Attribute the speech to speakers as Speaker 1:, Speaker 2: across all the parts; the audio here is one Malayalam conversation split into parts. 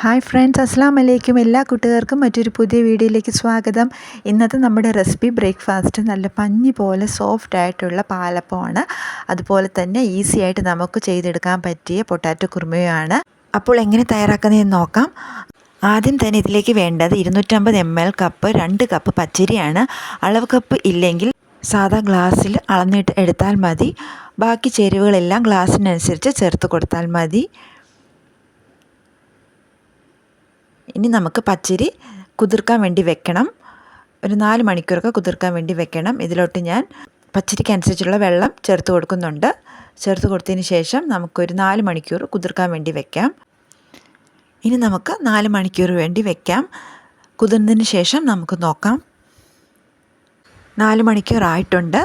Speaker 1: ഹായ് ഫ്രണ്ട്സ് അസ്സാം വലൈക്കും എല്ലാ കൂട്ടുകാർക്കും മറ്റൊരു പുതിയ വീഡിയോയിലേക്ക് സ്വാഗതം. ഇന്നത്തെ നമ്മുടെ റെസിപ്പി ബ്രേക്ക്ഫാസ്റ്റ് നല്ല പഞ്ഞി പോലെ സോഫ്റ്റ് ആയിട്ടുള്ള പാലപ്പമാണ്. അതുപോലെ തന്നെ ഈസി ആയിട്ട് നമുക്ക് ചെയ്തെടുക്കാൻ പറ്റിയ പൊട്ടാറ്റോ കുറുമയാണ്. അപ്പോൾ എങ്ങനെ തയ്യാറാക്കുന്നതെന്ന് നോക്കാം. ആദ്യം തന്നെ ഇതിലേക്ക് വേണ്ടത് ഇരുന്നൂറ്റമ്പത് എം എൽ കപ്പ് രണ്ട് കപ്പ് പച്ചരിയാണ്. അളവ് കപ്പ് ഇല്ലെങ്കിൽ സാധാ ഗ്ലാസ്സിൽ അളന്നിട്ട് എടുത്താൽ മതി. ബാക്കി ചേരുവകളെല്ലാം ഗ്ലാസ്സിനനുസരിച്ച് ചേർത്ത് കൊടുത്താൽ മതി. ഇനി നമുക്ക് പച്ചരി കുതിർക്കാൻ വേണ്ടി വെക്കണം. ഒരു നാല് മണിക്കൂറൊക്കെ കുതിർക്കാൻ വേണ്ടി വെക്കണം. ഇതിലോട്ട് ഞാൻ പച്ചരിക്ക് അനുസരിച്ചുള്ള വെള്ളം ചേർത്ത് കൊടുക്കുന്നുണ്ട്. ചേർത്ത് കൊടുത്തതിന് ശേഷം നമുക്കൊരു നാല് മണിക്കൂർ കുതിർക്കാൻ വേണ്ടി വെക്കാം. ഇനി നമുക്ക് നാല് മണിക്കൂർ വേണ്ടി വെക്കാം. കുതിർന്നതിന് ശേഷം നമുക്ക് നോക്കാം. നാല് മണിക്കൂർ ആയിട്ടുണ്ട്.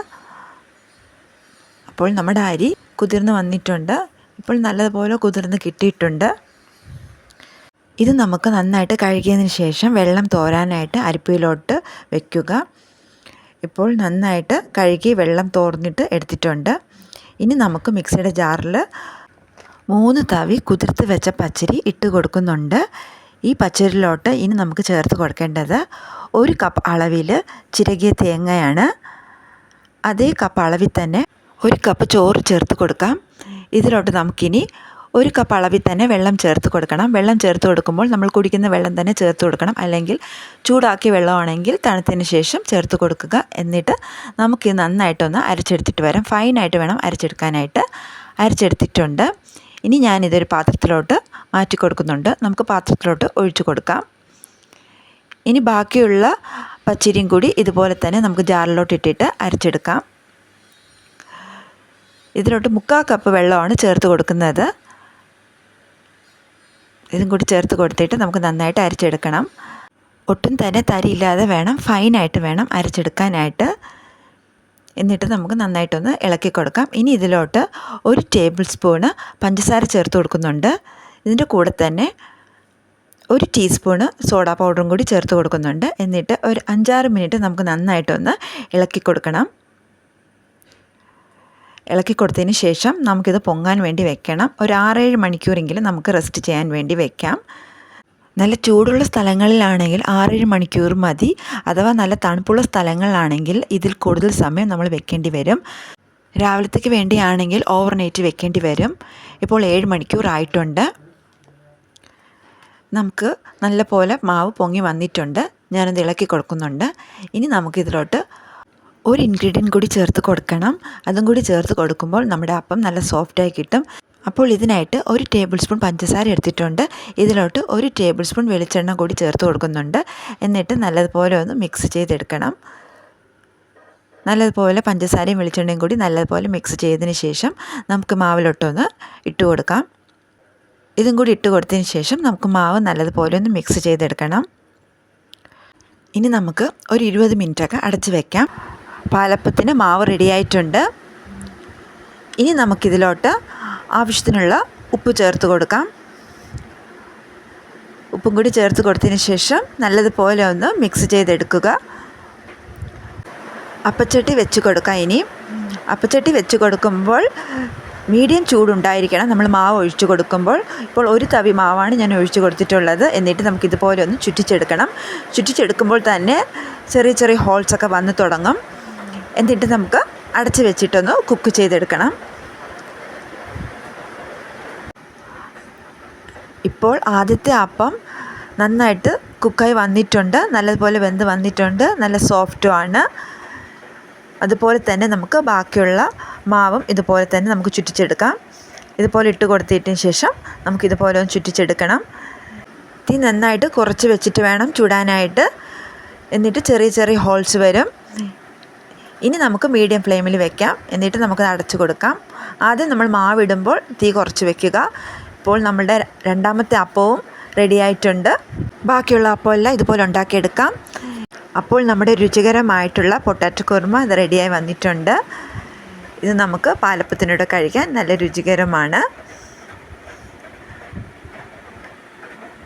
Speaker 1: അപ്പോൾ നമ്മുടെ അരി കുതിർന്ന് വന്നിട്ടുണ്ട്. ഇപ്പോൾ നല്ലതുപോലെ കുതിർന്ന് കിട്ടിയിട്ടുണ്ട്. ഇത് നമുക്ക് നന്നായിട്ട് കഴുകിയതിന് ശേഷം വെള്ളം തോരാനായിട്ട് അരിപ്പയിലോട്ട് വെക്കുക. ഇപ്പോൾ നന്നായിട്ട് കഴുകി വെള്ളം തോർന്നിട്ട് എടുത്തിട്ടുണ്ട്. ഇനി നമുക്ക് മിക്സിയുടെ ജാറിൽ മൂന്ന് തവി കുതിർത്ത് വെച്ച പച്ചരി ഇട്ട് കൊടുക്കുന്നുണ്ട്. ഈ പച്ചരിയിലോട്ട് ഇനി നമുക്ക് ചേർത്ത് കൊടുക്കേണ്ടത് ഒരു കപ്പ് അളവിൽ ചിരകിയ തേങ്ങയാണ്. അതേ കപ്പ് അളവിൽ തന്നെ ഒരു കപ്പ് ചോറ് ചേർത്ത് കൊടുക്കാം. ഇതിലോട്ട് നമുക്കിനി ഒരു കപ്പ് അളവിൽ തന്നെ വെള്ളം ചേർത്ത് കൊടുക്കണം. വെള്ളം ചേർത്ത് കൊടുക്കുമ്പോൾ നമ്മൾ കുടിക്കുന്ന വെള്ളം തന്നെ ചേർത്ത് കൊടുക്കണം. അല്ലെങ്കിൽ ചൂടാക്കിയ വെള്ളമാണെങ്കിൽ തണുത്തതിന് ശേഷം ചേർത്ത് കൊടുക്കുക. എന്നിട്ട് നമുക്ക് നന്നായിട്ടൊന്ന് അരച്ചെടുത്തിട്ട് വരാം. ഫൈനായിട്ട് വേണം അരച്ചെടുക്കാനായിട്ട്. അരച്ചെടുത്തിട്ടുണ്ട്. ഇനി ഞാനിതൊരു പാത്രത്തിലോട്ട് മാറ്റി കൊടുക്കുന്നുണ്ട്. നമുക്ക് പാത്രത്തിലോട്ട് ഒഴിച്ചു കൊടുക്കാം. ഇനി ബാക്കിയുള്ള പച്ചരിയും കൂടി ഇതുപോലെ തന്നെ നമുക്ക് ജാറിലോട്ട് ഇട്ടിട്ട് അരച്ചെടുക്കാം. ഇതിലോട്ട് മുക്കാൽ കപ്പ് വെള്ളമാണ് ചേർത്ത് കൊടുക്കുന്നത്. ഇതും കൂടി ചേർത്ത് കൊടുത്തിട്ട് നമുക്ക് നന്നായിട്ട് അരച്ചെടുക്കണം. ഒട്ടും തന്നെ തരിയില്ലാതെ വേണം ഫൈനായിട്ട് വേണം അരച്ചെടുക്കാനായിട്ട്. എന്നിട്ട് നമുക്ക് നന്നായിട്ടൊന്ന് ഇളക്കി കൊടുക്കാം. ഇനി ഇതിലോട്ട് ഒരു ടേബിൾ സ്പൂണ് പഞ്ചസാര ചേർത്ത് കൊടുക്കുന്നുണ്ട്. ഇതിന്റെ കൂടെ തന്നെ ഒരു ടീസ്പൂണ് സോഡാ പൗഡറും കൂടി ചേർത്ത് കൊടുക്കുന്നുണ്ട്. എന്നിട്ട് ഒരു അഞ്ചാറ് മിനിറ്റ് നമുക്ക് നന്നായിട്ടൊന്ന് ഇളക്കി കൊടുക്കണം. ഇളക്കി കൊടുത്തതിന് ശേഷം നമുക്കിത് പൊങ്ങാൻ വേണ്ടി വെക്കണം. ഒരു ആറേഴ് മണിക്കൂറെങ്കിലും നമുക്ക് റെസ്റ്റ് ചെയ്യാൻ വേണ്ടി വെക്കാം. നല്ല ചൂടുള്ള സ്ഥലങ്ങളിലാണെങ്കിൽ ആറേഴ് മണിക്കൂർ മതി. അഥവാ നല്ല തണുപ്പുള്ള സ്ഥലങ്ങളിലാണെങ്കിൽ ഇതിൽ കൂടുതൽ സമയം നമ്മൾ വെക്കേണ്ടി വരും. രാവിലത്തേക്ക് വേണ്ടിയാണെങ്കിൽ ഓവർനൈറ്റ് വെക്കേണ്ടി വരും. ഇപ്പോൾ ഏഴ് മണിക്കൂർ ആയിട്ടുണ്ട്. നമുക്ക് നല്ല പോലെ മാവ് പൊങ്ങി വന്നിട്ടുണ്ട്. ഞാനത് ഇളക്കി കൊടുക്കുന്നുണ്ട്. ഇനി നമുക്കിതിലോട്ട് ഒരു ഇൻഗ്രീഡിയന്റ് കൂടി ചേർത്ത് കൊടുക്കണം. അതും കൂടി ചേർത്ത് കൊടുക്കുമ്പോൾ നമ്മുടെ അപ്പം നല്ല സോഫ്റ്റായി കിട്ടും. അപ്പോൾ ഇതിനായിട്ട് ഒരു ടേബിൾ സ്പൂൺ പഞ്ചസാര എടുത്തിട്ടുണ്ട്. ഇതിലോട്ട് ഒരു ടേബിൾ സ്പൂൺ വെളിച്ചെണ്ണ കൂടി ചേർത്ത് കൊടുക്കുന്നുണ്ട്. എന്നിട്ട് നല്ലതുപോലെ ഒന്ന് മിക്സ് ചെയ്തെടുക്കണം. നല്ലതുപോലെ പഞ്ചസാരയും വെളിച്ചെണ്ണയും കൂടി നല്ലതുപോലെ മിക്സ് ചെയ്തതിന് ശേഷം നമുക്ക് മാവിലോട്ടൊന്ന് ഇട്ട് കൊടുക്കാം. ഇതും കൂടി ഇട്ട് കൊടുത്തതിന് ശേഷം നമുക്ക് മാവ് നല്ലതുപോലെ ഒന്ന് മിക്സ് ചെയ്തെടുക്കണം. ഇനി നമുക്ക് ഒരു ഇരുപത് മിനിറ്റൊക്കെ അടച്ച് വെക്കാം. പാലപ്പത്തിന് മാവ് റെഡിയായിട്ടുണ്ട്. ഇനി നമുക്കിതിലോട്ട് ആവശ്യത്തിനുള്ള ഉപ്പ് ചേർത്ത് കൊടുക്കാം. ഉപ്പും കൂടി ചേർത്ത് കൊടുത്തതിന് ശേഷം നല്ലതുപോലെ ഒന്ന് മിക്സ് ചെയ്തെടുക്കുക. അപ്പച്ചട്ടി വെച്ച് കൊടുക്കാം ഇനി. അപ്പച്ചട്ടി വെച്ച് കൊടുക്കുമ്പോൾ മീഡിയം ചൂടുണ്ടായിരിക്കണം. നമ്മൾ മാവ് ഒഴിച്ചു കൊടുക്കുമ്പോൾ. ഇപ്പോൾ ഒരു തവി മാവാണ് ഞാൻ ഒഴിച്ചു കൊടുത്തിട്ടുള്ളത്. എന്നിട്ട് നമുക്കിതുപോലെ ഒന്ന് ചുറ്റിച്ചെടുക്കണം. ചുറ്റിച്ചെടുക്കുമ്പോൾ തന്നെ ചെറിയ ചെറിയ ഹോൾസൊക്കെ വന്ന് തുടങ്ങും. എന്നിട്ട് നമുക്ക് അടച്ച് വെച്ചിട്ടൊന്ന് കുക്ക് ചെയ്തെടുക്കണം. ഇപ്പോൾ ആദ്യത്തെ അപ്പം നന്നായിട്ട് കുക്കായി വന്നിട്ടുണ്ട്. നല്ലതുപോലെ വെന്ത് വന്നിട്ടുണ്ട്. നല്ല സോഫ്റ്റുമാണ് അതുപോലെ തന്നെ നമുക്ക് ബാക്കിയുള്ള മാവും ഇതുപോലെ തന്നെ നമുക്ക് ചുറ്റിച്ചെടുക്കാം. ഇതുപോലെ ഇട്ട് കൊടുത്തിട്ടതിന് ശേഷം നമുക്ക് ഇതുപോലെ ഒന്ന് ചുറ്റിച്ചെടുക്കണം. തീ നന്നായിട്ട് കുറച്ച് വെച്ചിട്ട് വേണം ചുടാനായിട്ട്. എന്നിട്ട് ചെറിയ ചെറിയ ഹോൾസ് വരും. ഇനി നമുക്ക് മീഡിയം ഫ്ലെയിമിൽ വെക്കാം. എന്നിട്ട് നമുക്ക് അടച്ചു കൊടുക്കാം. ആദ്യം നമ്മൾ മാവിടുമ്പോൾ തീ കുറച്ച് വെക്കുക. ഇപ്പോൾ നമ്മുടെ രണ്ടാമത്തെ അപ്പവും റെഡി ആയിട്ടുണ്ട്. ബാക്കിയുള്ള അപ്പമെല്ലാം ഇതുപോലെ ഉണ്ടാക്കിയെടുക്കാം. അപ്പോൾ നമ്മുടെ രുചികരമായിട്ടുള്ള പൊട്ടാറ്റോ കുറുമ ഇത് റെഡിയായി വന്നിട്ടുണ്ട്. ഇത് നമുക്ക് പാലപ്പത്തിനൂടെ കഴിക്കാൻ നല്ല രുചികരമാണ്.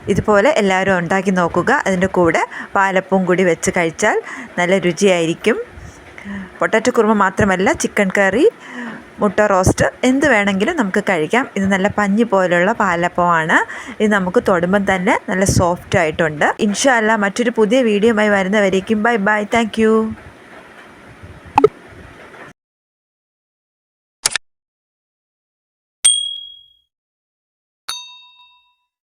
Speaker 1: ഇതുപോലെ എല്ലാവരും ഉണ്ടാക്കി നോക്കുക. അതിന്റെ കൂടെ പാലപ്പവും കൂടി വെച്ച് കഴിച്ചാൽ നല്ല രുചിയായിരിക്കും. പൊട്ടാറ്റോ കുറുമ മാത്രമല്ല ചിക്കൻ കറി മുട്ട റോസ്റ്റ് എന്ത് വേണമെങ്കിലും നമുക്ക് കഴിക്കാം. ഇത് നല്ല പഞ്ഞി പോലുള്ള പാലപ്പമാണ് ഇത് നമുക്ക് തൊടുമ്പം തന്നെ നല്ല സോഫ്റ്റ് ആയിട്ടുണ്ട് ഇൻഷാല്ല മറ്റൊരു പുതിയ വീഡിയോ ആയി വരുന്നവരേക്കും ബൈ ബൈ. താങ്ക്